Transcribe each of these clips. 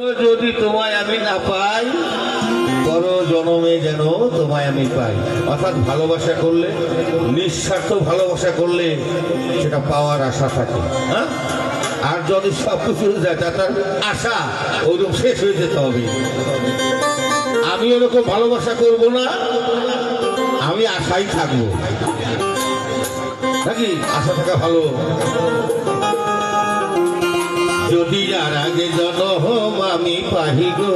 যদি তোমায় আমি না পাই, পর জনমে যেন তোমায় আমি পাই। অর্থাৎ ভালোবাসা করলে, নিঃস্বার্থ ভালোবাসা করলে সেটা পাওয়ার আশা থাকে হ্যাঁ? আর যদি সব কিছু হয়ে যায় তার আশা ওরকম শেষ হয়ে যেতে হবে। আমি ওরকম ভালোবাসা করব না, আমি আশাই থাকব। নাকি? আশা থাকা ভালো। যদি আর আগে জনম আমি পাহি গো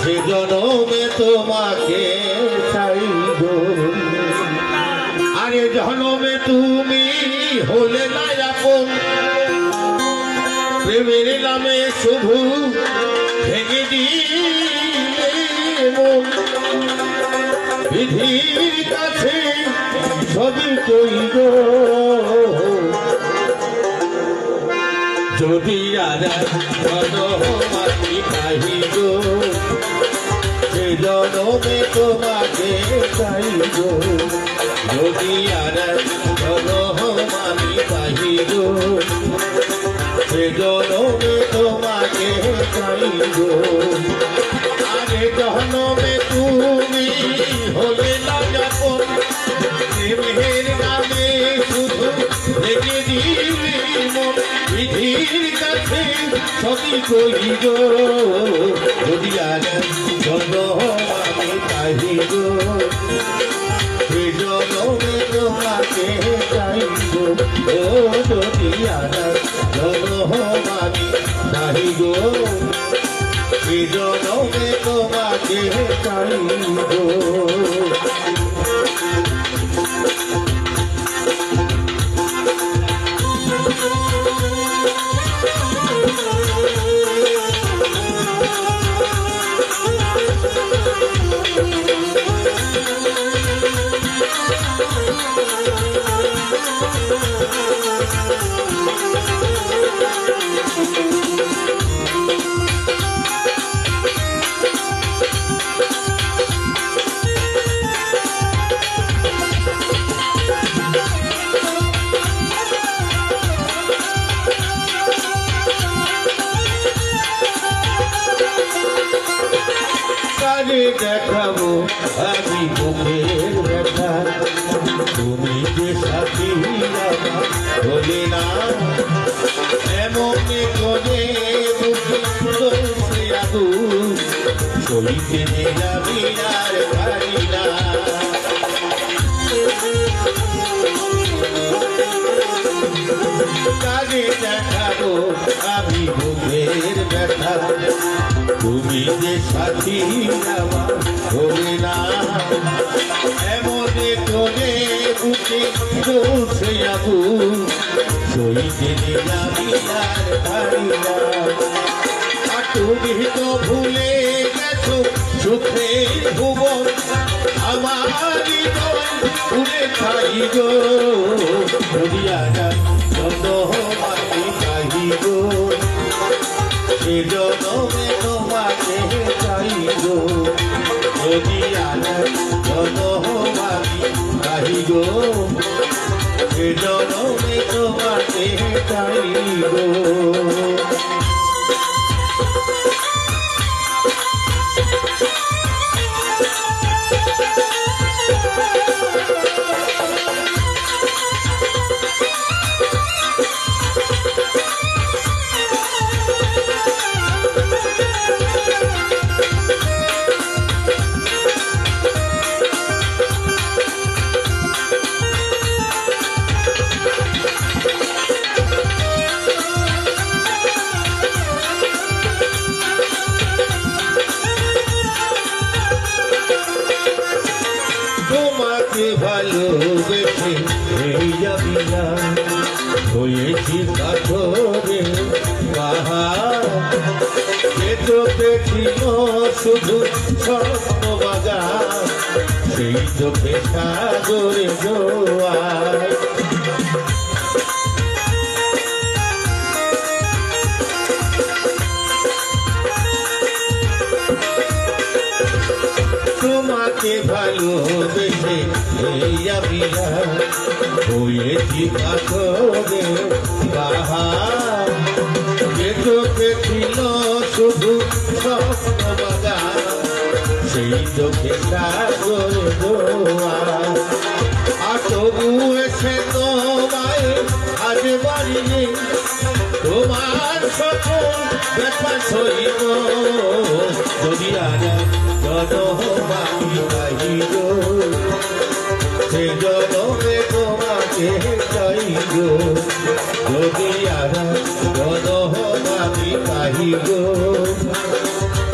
সে জনমে তোমাকে চাই গো। আরে জনমে তুমি হলে না আপন প্রেমের নামে শুধু ভেঙে দিলে বিধির কাছে যদি রাজা জনমাতি পাহিব সে জনমে তোমাকে চাইব যদি আর জনমানি পাহিব সে জনমে তোমাকে চাইব আরে জনমে তুমি হলে না যাপন প্রেমের নামে শুধু দিবি মন বিধির কাছে সবই করিব যদি আর জন্ম আমি পাইব সে জনমে তোমাকে চাইব ও যদি আর জন্ম আমি পাইব সে জনমে তোমাকে চাইব কাজে দেখাবো আমি মুখের ব্যথা। তুমি যে সাথী বলে না। এমন করে সইতে যাবি আর তুমি যে সাথী হবে না এমন করে বুকে চলছে আবু সইতে আর তুমি তো ভুলে গেছো সুখের ভুবন আমার ভুলে খাই গো দুনিয়া যত মাটি খাই গো সে জনমে চাইব এ জনমে তোমাকে চাইব তোমাকে ভালোবেসে এই যাবি না হয়েছি কাঠরে পাহাড়। চোখে ছিল শুধু স্বপ্ন বাজার সেই চোখে সাগরে জোয়ার। ভালোবেসে এই আমি হয়েছি পাথরে পাহাড় যে চোখে ছিল শুধু স্বপ্ন বাগান, সেই চোখে সাগর আর তবু এসে তোমায় আজ বাড়ি তোমার সকল ব্যথা সইব। যদি আজ জনমানি পাইব সে জনমে তোমাকে চাইব। যদি আর জনমানি পাইব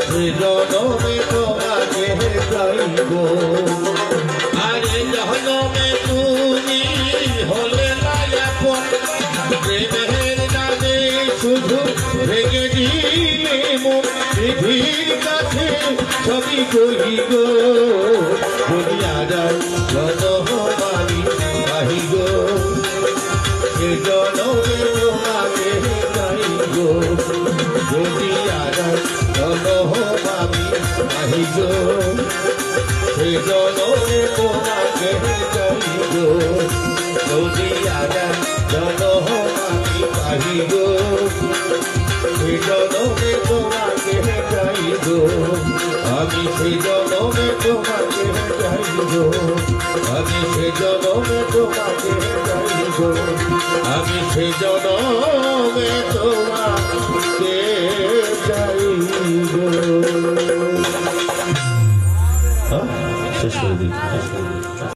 সে জনমে তোমাকে চাইব। ছবি করি গো যদি আজার জনমানি পাহি গো। সে জনমে তোমাকে চাই গো যদি আজার জনমানি পাহি গো। সে জনমে তোমাকে চাই গো যদি আজার জনমানি পাহি গো। সে জনমে তোমাকে চাই গো। আমি সে জনমে তোমাকে চাইব। আমি সে জনমে তোমাকে চাইব। আমি সে জনমে তোমাকে চাইব? শেষ করে দিই।